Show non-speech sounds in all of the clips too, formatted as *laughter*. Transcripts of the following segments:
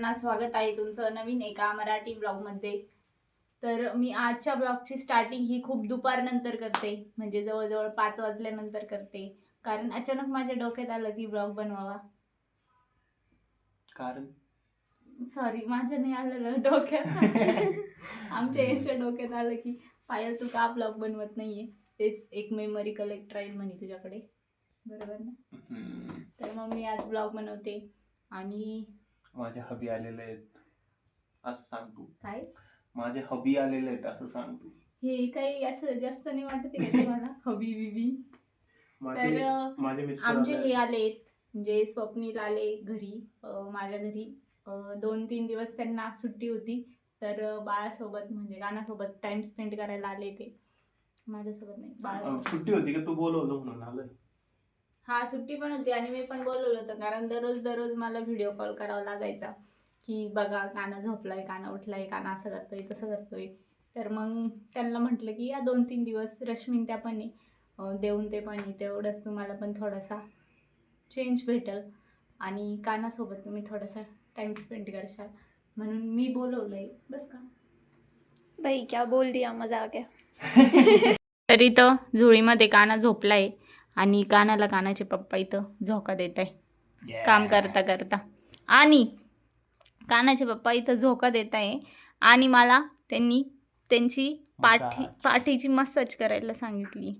ना स्वागत आहे तुमचं नवीन एका मराठी ब्लॉगमध्ये तर मी आजच्या ब्लॉगची स्टार्टिंग ही खूप दुपारनंतर करते. म्हणजे जवळजवळ पाच वाजल्यानंतर करते. कारण अचानक माझ्या डोक्यात आलं की ब्लॉग बनवावा. कारण? सॉरी माझ्या नाही आलेलं डोक्यात. *laughs* आमच्या यांच्या डोक्यात आलं की पायल तू का ब्लॉग बनवत नाहीये? तेच एक मेमरी कलेक्ट राहील म्हणे तुझ्याकडे. बरोबर ना? तर मग मी आज ब्लॉग बनवते. आणि माझे हबी आलेले आहेत असं सांग तू. काय? माझे हबी आलेले आहेत असं सांग तू. हे काही असं जास्त नाही वाटत आहे का तुम्हाला *laughs* हबी बिबी माझे तर अं, माझे मिस्टर आमचे आले हे आहेत. आलेत म्हणजे स्वप्नील आले घरी अं, माझ्या घरी. अं, दोन तीन दिवस त्यांना सुट्टी होती. तर अं, बाळासोबत म्हणजे गाण्यासोबत टाइम स्पेंड करायला आले ते. माझ्यासोबत नाही अं, बाळासोबत. सुट्टी होती का? तू बोलवलं म्हणून आलोय. हा सुट्टी पण होती आणि मी पण बोलवलं होतं कारण दररोज दररोज मला व्हिडिओ कॉल करावा लागायचा. की बघा काना झोपलाय काना उठलाय काना असं करतोय तसं करतोय. तर मग त्यांना म्हटलं की या दोन तीन दिवस रश्मीन त्या पण देऊन ते पण तेवढंच तुम्हाला पण थोडासा चेंज भेटल आणि कानासोबत तुम्ही थोडासा टाईम स्पेंड करशाल. म्हणून मी बोलवलं आहे बस का? भाई क्या बोल दिया मजा आ गया तर इथं झुळीमध्ये काना झोपलाय. आणि कानाला कानाचे पप्पा इथं झोका देत आहे काम करता करता. आणि कानाचे पप्पा इथं झोका देत आहे आणि मला त्यांनी त्यांची पाठी. पाठीची मसाज करायला सांगितली.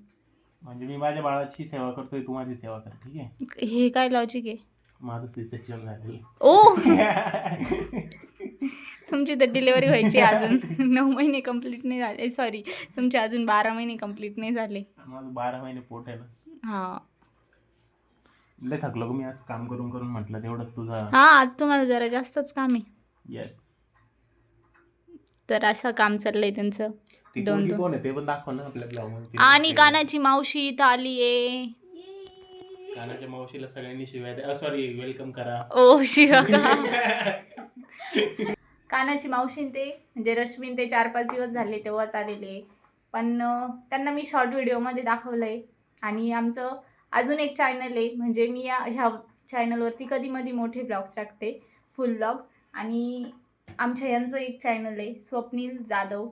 म्हणजे मी माझ्या बाळाची सेवा करतोय तू माझी सेवा कर ठीक आहे? हे काय लॉजिक आहे? माझं सेक्शन झालेलं. ओ! *laughs* तुमची तर डिलिव्हरी व्हायची अजून. नऊ महिने कंप्लीट नाही झाले. सॉरी तुमचे अजून बारा महिने कंप्लीट नाही झाले. माझं बारा महिने पोट आहे ना. हा. लय थकलो ग मी आज काम करून करून म्हटलं तेवढंच तुझा. हा आज तुम्हाला जरा जास्तच काम आहे. येस तर असं काम चाललंय त्यांचं. ती दोन- पोरगी दोन. कोण आहे? ते पण दाखव ना आपल्या ब्लॉगमध्ये. आणि कानाची मावशी इथं आली आहे. कानाच्या मावशीला सगळ्यांनी शिवाय द्या. सॉरी वेलकम करा. ओ शिवा कानाची मावशीन ते म्हणजे रश्मीन ते चार पाच दिवस झाले तेव्हाच आलेले. पण अं, त्यांना मी शॉर्ट व्हिडिओमध्ये दाखवलं आहे आणि आमचं अजून एक चॅनल आहे म्हणजे मी या ह्या चॅनलवरती कधी मधी मोठे ब्लॉग्स टाकते फुल ब्लॉग्स आणि आमच्या यांचं एक चॅनल आहे स्वप्नील जाधव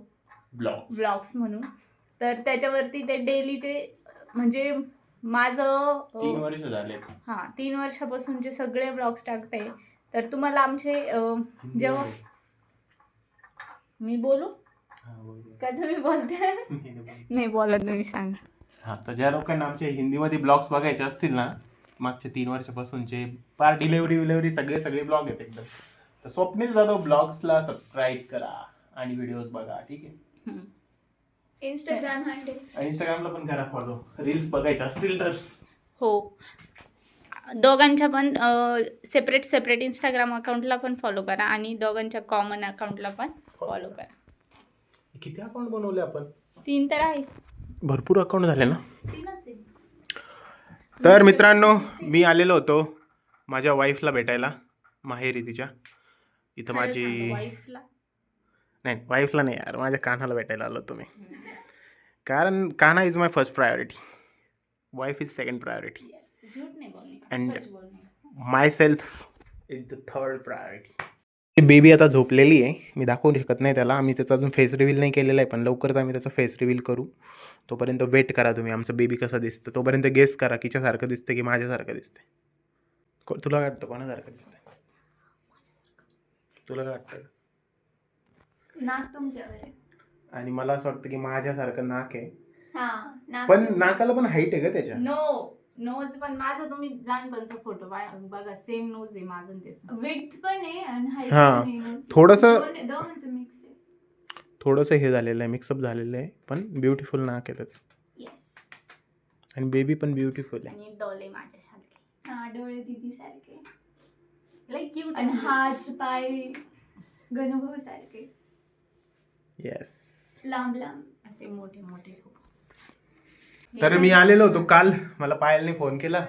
ब्लॉग ब्लॉग्स म्हणून. तर त्याच्यावरती ते डेलीचे म्हणजे माझं तीन वर्ष झाले हां तीन वर्षापासूनचे सगळे ब्लॉग्स टाकते तर तुम्हाला आमचे जेव्हा मी बोलू? का तुम्ही बोलते *laughs* नाही बोला तुम्ही सांगा हा तर ज्या लोकांना आमचे हिंदीमध्ये ब्लॉग्स बघायचे असतील ना मागच्या तीन वर्षापासूनचे पार डिलेवरी विलेवरी सगळे सगळे ब्लॉग आहेत एकदम. तर स्वप्नील जाधव ब्लॉग्सला सबस्क्राईब करा आणि व्हिडिओज बघा ठीक आहे? हम्म. इंस्टाग्राम आणि इंस्टाग्रामला पण करा फॉलो रील्स बघायचे असतील तर. हो. दोघांच्या पण सेपरेट सेपरेट इंस्टाग्राम अकाउंटला पण फॉलो करा आणि दोघांच्या कॉमन अकाउंटला पण फॉलो करा. किती अकाउंट बनवले आपण? तीन तर आहे. भरपूर अकाउंट झाले ना? तर मित्रांनो मी आलेलो होतो माझ्या वाईफला भेटायला माहेरी तिच्या. इथं माझी वाईफला नाही वाईफला नाही यार माझ्या कान्हाला भेटायला आलो तुम्ही कारण Kanha is my first priority wife is second priority बोलणे myself is the third priority baby आता झोपलेली आहे. मी दाखवू शकत नाही त्याला. आम्ही त्याचा अजून फेस रिव्हील नाही केलेला आहे पण लवकरच आम्ही त्याचा फेस रिव्हील करू. तोपर्यंत वेट करा तुम्ही. आमचं बेबी कसं दिसतं तोपर्यंत गेस करा किच्यासारखं दिसतं की माझ्यासारखं दिसते को- तुला काय वाटतं कोणासारखं दिसतंय? तुला काय वाटतं? नाक तुमच्यावर आहे. आणि मला असं वाटतं की माझ्यासारखं नाक आहे. हा नाक पण तुमच्या- नाकाला पण हाईट आहे का त्याच्या नो नोज पण माझा तुम्ही लहानपणचा फोटो बघा सेम नोज आहे माझं आणि त्याचं. Width पण आहे आणि height हा. पण आहे. थोडंसं- दोन- दोघांचं मिक्स आहे. थोडंसं हे झालेलं आहे मिक्सअप झालेलं आहे पण ब्युटिफुल नाक आहे त्याचं येस आणि बेबी पण ब्युटिफुल आहे. आणि डोले माझ्यासारखे. हा डोळे दिदी सारखे लाईक क्यूट आणि हात पाय गणभाऊ सारखे येस लांब लांब. असे मोठे मोठे सोबत तर मी आलेलो होतो काल. मला पायलने फोन केला.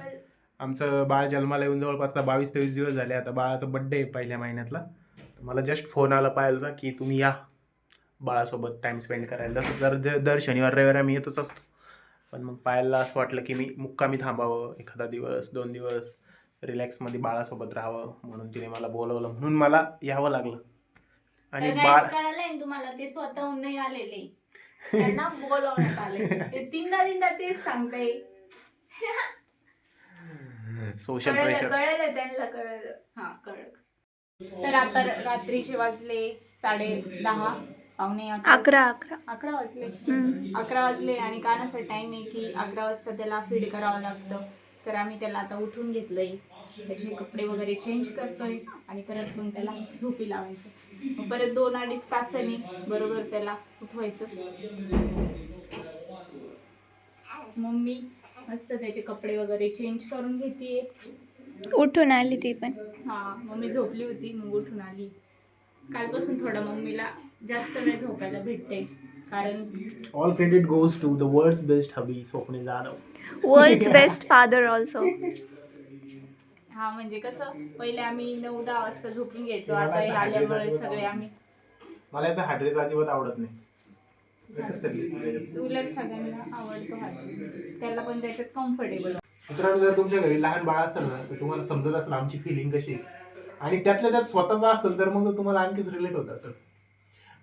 आमचं बाळ जन्माला येऊन जवळपास बावीस तेवीस दिवस झाले. आता बाळाचा बड्डे आहे पहिल्या महिन्यातला. मला जस्ट फोन आला पायलचा की तुम्ही या. बाळासोबत टाईम स्पेंड करायला. जसं दर दर- शनिवार रविवार आम्ही येतच असतो. पण मग पायलला असं वाटलं की मी मुक्कामी थांबावं एखादा दिवस दोन दिवस रिलॅक्समध्ये बाळासोबत राहावं म्हणून तिने मला बोलवलं. म्हणून मला यावं लागलं. आणि बाळ कळालंय तुम्हाला ते स्वतःहून नाही आलेले. त्यांना बोलवण्यात आले. ते तीनदा तीनदा तेच सांगताय. सोशल कळलं प्रेशर कळलं त्यांना कळलं. हा कळलं. तर आता रात्रीचे वाजले साडे दहा. पावणे अकरा अकरा अकरा. वाजले. अकरा वाजले आणि कानाचा टाइम आहे की अकरा वाजता त्याला फीड करावं लागतं. तर आम्ही त्याला आता उठून घेतलंय. त्याचे कपडे वगैरे चेंज करतोय आणि परत मग त्याला झोपी लावायचं. मग परत दोन अडीच तासांनी बरोबर त्याला उठवायचं. मम्मी मस्त त्याचे कपडे वगैरे चेंज करून घेते उठून आली ती पण. हा मम्मी झोपली होती मग उठून आली. कालपासून थोडं मम्मीला जास्त वेळ झोपायला भेटते कारण all credit goes to the world's best hubby Swapnil Jadhav. World best father also हा म्हणजे कसं पहिले आम्ही नऊ दहा वाजता झोपून घ्यायचो आता हे आल्यामुळे सगळे आम्ही मला याचा हा ड्रेस अजिबात आवडत नाही. एकच तरी दिसतं त्याच्यात. उलट सगळ्यांना आवडतो हा त्याला पण त्याच्यात कम्फर्टेबल मित्रांनो जर तुमच्या घरी लहान बाळ असेल ना तर तुम्हाला समजत असेल आमची फिलिंग कशी आहे. आणि त्यातल्या त्यात स्वतःचा असेल तर मग तुम्हाला आणखीच रिलेट होत असेल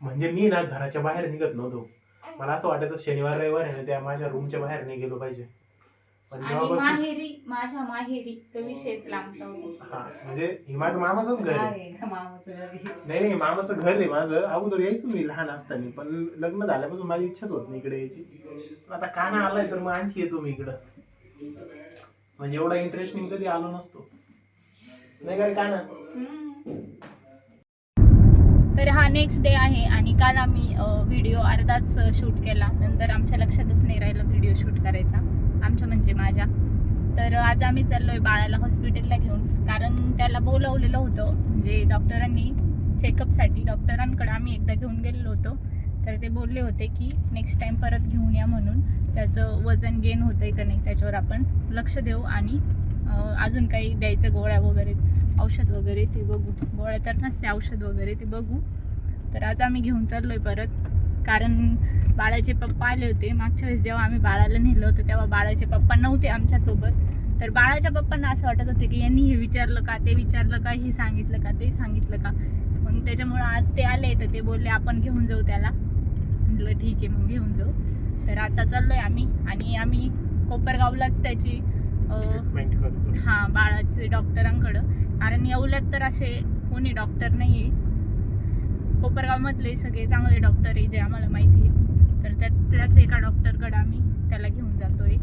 म्हणजे मी ना घराच्या बाहेर निघत नव्हतो. मला असं वाटायचं शनिवार रविवार आहे ना त्या माझ्या रूमच्या बाहेर नाही गेलो पाहिजे. पण आणि जेव्हापासून माहेरी माझ्या माहेरी तो विषयच लांबचा होता. हा म्हणजे हे माझं मामाचंच घर आहे. नाही नाही मामाचं घर आहे माझं. अगोदर यायचो मी लहान असताना पण लग्न झाल्यापासून माझी इच्छाच होत नाही इकडे यायची. पण आता काना आलाय तर मग आणखी येतो मी इकडं. म्हणजे एवढा इंटरेस्ट मी कधी आलो नसतो. तर हा नेक्स्ट डे आहे आणि काल आम्ही व्हिडिओ अर्धाच शूट केला. नंतर आमच्या लक्षातच नाही राहिलं व्हिडिओ शूट करायचा. आमच्या म्हणजे माझ्या. तर आज आम्ही चाललोय बाळाला हॉस्पिटलला घेऊन. कारण त्याला बोलवलेलं होतं. म्हणजे डॉक्टरांनी चेकअपसाठी डॉक्टरांकडे आम्ही एकदा घेऊन गेलेलो होतो. तर ते बोलले होते की नेक्स्ट टाईम परत घेऊन या म्हणून. त्याचं वजन गेन होतंय का नाही त्याच्यावर आपण लक्ष देऊ आणि अजून काही द्यायचं गोळ्या वगैरे. औषध वगैरे ते बघू. गोळ्या तर नसते औषध वगैरे ते बघू. तर आज आम्ही घेऊन चाललो आहे परत. कारण बाळाचे पप्पा आले होते. मागच्या वेळेस जेव्हा आम्ही बाळाला नेलं होतं तेव्हा बाळाचे पप्पा नव्हते आमच्यासोबत. तर बाळाच्या पप्पांना असं वाटत होते की यांनी हे विचारलं का ते विचारलं का हे सांगितलं का ते सांगितलं का? मग त्याच्यामुळं आज ते आले तर ते बोलले आपण घेऊन जाऊ त्याला. म्हटलं ठीक आहे मग घेऊन जाऊ. तर आता चाललो आहे आम्ही. आणि आम्ही कोपरगावलाच त्याची ट्रीटमेंट हा बाळाचे डॉक्टरांकडं. कारण येवल्यात तर असे कोणी डॉक्टर नाही आहे कोपरगावमधले सगळे चांगले डॉक्टर आहे जे आम्हाला माहिती आहे. तर त्यातल्याच एका डॉक्टरकडे आम्ही त्याला घेऊन जातोय.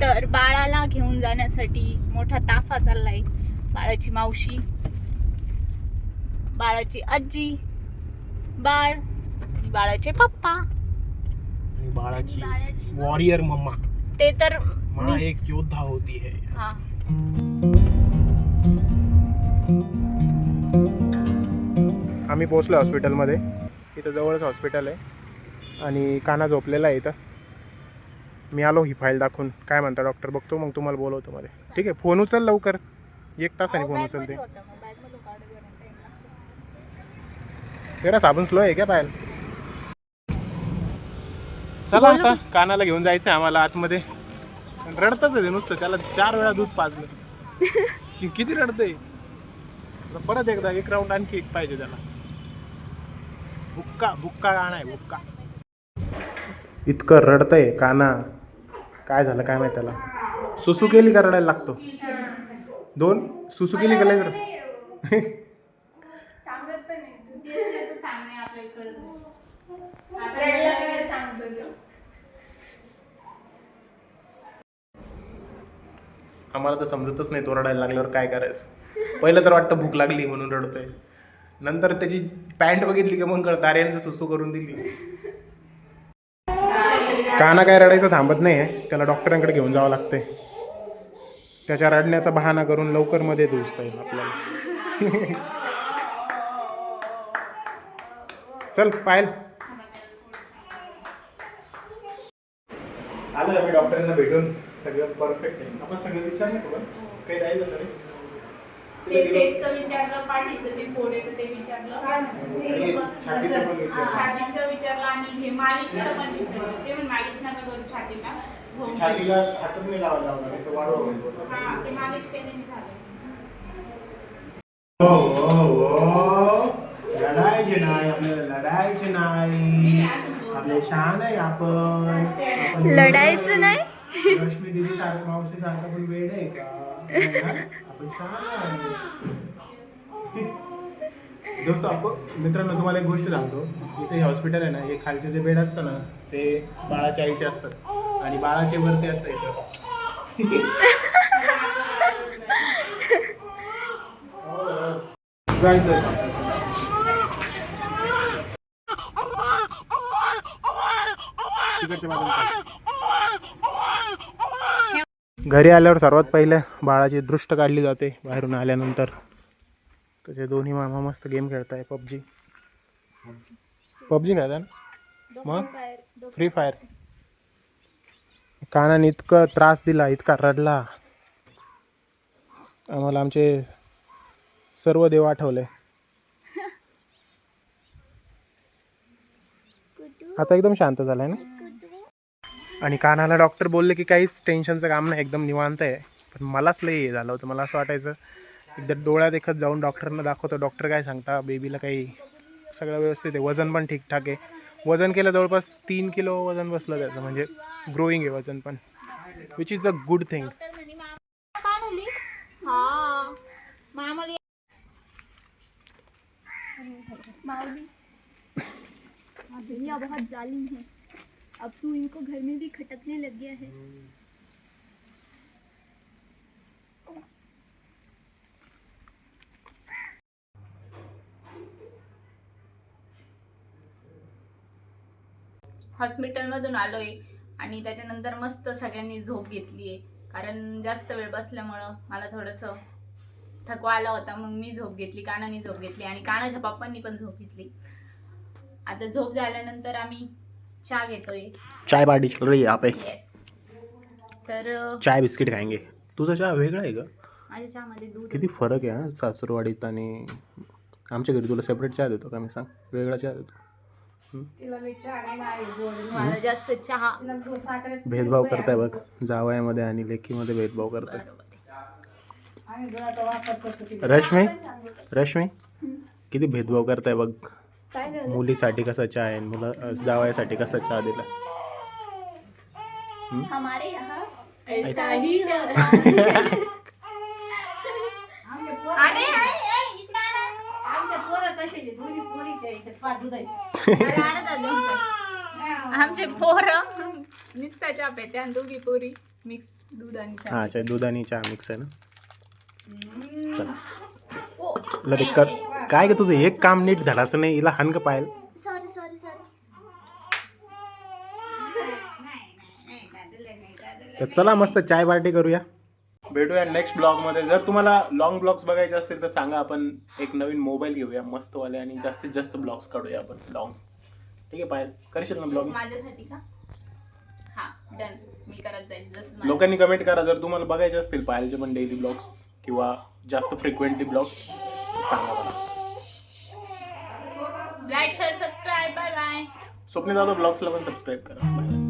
तर बाळाला घेऊन जाण्यासाठी मोठा ताफा चाललाय बाळाची मावशी बाळाची आजी बाळ बाळाचे पप्पा. बाळाची वॉरियर मम्मा. ते तर माँ मी एक योद्धा होती है. हा. आम्ही पोहोचलो हॉस्पिटलमध्ये. इथं जवळच हॉस्पिटल आहे. आणि काना झोपलेला आहे इथं. मी आलो ही फाईल दाखवून. काय म्हणता डॉक्टर बघतो मग तुम्हाला बोलवतो मध्ये. ठीक आहे फोन उचल लवकर. एक तासाने फोन उचलते तेरा साबण स्लो आहे का पायल चला आता. कानाला घेऊन जायचं आहे आम्हाला आतमध्ये. रडतच आहे ते नुसतं. त्याला चार वेळा दूध पाजलं. कि- *laughs* किती रडतंय? आता परत एकदा एक राऊंड आणखी एक पाहिजे त्याला. बुक्का बुक्का गाणं आहे बुक्का इतकं रडतंय काना काय झालं काय माहिती त्याला? सुसू केली का रडायला लागतो. दोन? सुसू केली का लय रड- सांगत पण नाही. आपल्याला रडला काय सांगतो तो. आम्हाला तर समजतच नाही तो रडायला लागल्यावर काय करायचं. पहिलं तर वाटतं भूक लागली म्हणून रडतोय. नंतर त्याची पॅन्ट बघितली की मग कळतं अरे सुसू करून दिली. काना काय रडायचं थांबत नाही आहे. त्याला डॉक्टरांकडे घेऊन जावं लागतंय. त्याच्या रडण्याचा बहाणा करून लवकरमध्ये दुसता येईल आपल्याला. चल पायल. आलो आम्ही डॉक्टरांना भेटून? सगळं परफेक्ट आहे. आपण सगळं विचारलं का बरं? काही राहिलं तरी? ते फेसचं विचारलं पाठीचं ते फोड येतं ते विचारलं. आणि छातीचं पण विचारलं. छातीचं विचारलं आणि हे मालिशचं पण विचारलं. ते पण मालिश नका करू छातीला. हो. छातीला हातच नाही लावायला लावणार नाही तर वाढवा होईल हा ते मालिश केल्याने झालं. हो हो हो. लढायचे नाही आपल्याला लढायचे नाही. आपले छान आहे आपण. आपण लढायचं नाही? सारखं मावशी सारखं पण वेळ आहे का? आपण आहे दोस्त आपण मित्रांनो तुम्हाला एक गोष्ट सांगतो. इथे हे हॉस्पिटल आहे ना हे खालचे जे बेड असतं ना ते बाळाच्या आईचे असतात. आणि बाळाचे वरती असतं इथं. जायचं तिकडच्या बाजूला. घरी आल्यावर सर्वात पहिले बाळाची दृष्ट काढली जाते बाहेरून आल्यानंतर. त्याचे दोन्ही मामा मस्त गेम खेळताय पबजी. पबजी खेळताय ना? मग? फ्री फायर कानाने इतकं त्रास दिला इतका रडला. आम्हाला आमचे सर्व देव आठवले. *laughs* आता एकदम शांत झालाय ना? आणि कानाला डॉक्टर बोलले की काहीच टेन्शनचं काम नाही एकदम निवांत आहे. पण मलाच लई हे झालं होतं मला असं वाटायचं एकदा डोळ्यात एकच जाऊन डॉक्टरना दाखवतो डॉक्टर काय सांगता बेबीला काही सगळं व्यवस्थित आहे वजन पण ठीकठाक आहे. वजन केलं जवळपास तीन किलो वजन बसलं त्याचं म्हणजे ग्रोईंग आहे वजन पण which is a good thing माऊली अब तू इनको घर में भी खटकने लग गया है। हॉस्पिटलमधून आलोय आणि त्याच्यानंतर मस्त सगळ्यांनी झोप घेतली आहे. कारण जास्त वेळ बसल्यामुळं मला थोडंसं थकवा आला होता मग मी झोप घेतली कानाने झोप घेतली आणि कानाच्या पप्पांनी पण झोप घेतली. आता झोप झाल्यानंतर आम्ही चहा घेतोय. चाय पार्टी चल रही है यहाँ पे. तर चाय बिस्किट खाएंगे. तुझा चहा वेगळा आहे का? माझ्या चहामध्ये दूध किती फरक आहे हा? सासरवाडीत आणि आमच्या घरी तुला सेपरेट चहा देतो का मी सांग? वेगळा चहा देतो. मला जास्त चहा भेदभाव करताय बघ. जावयामध्ये आणि लेखीमध्ये भेदभाव करताय. रश्मी? रश्मी? किती भेदभाव करताय बघ. मुलीसाठी कसा चहा आहे? मुलं जावयासाठी कसा चहा दिला? हमारे यहाँ ऐसा ही अरे आमचे पोर निसता चहा पेते आणि दोघी पोरी मिक्स दूध आणि चहा हा चाय दूध आणि चहा मिक्स आहे ना? ते कर. काय ग तुझं? एक काम नीट झालाच नाही. हिला हान का पायल सॉरी सॉरी सॉरी तर चला मस्त चाय पार्टी करूया. भेटूया नेक्स्ट ब्लॉगमध्ये जर तुम्हाला लॉंग ब्लॉग्स बघायचे असतील तर सांगा आपण एक नवीन मोबाईल घेऊया मस्तवाले आणि जास्तीत जास्त ब्लॉग्स काढूया आपण लॉंग ठीक आहे पायल. करशील ना ब्लॉग माझ्यासाठी का? हा डन मी करत जाईल जसं माझ्या- लोकांनी कमेंट करा. जर तुम्हाला बघायचे असतील पायलचे पण डेली ब्लॉग्स किंवा जास्त फ्रिक्वेंटली ब्लॉग्स सांगा मला. Like share subscribe bye bye Swapnil दादा ब्लॉग्सला पण सबस्क्राईब करा Bye.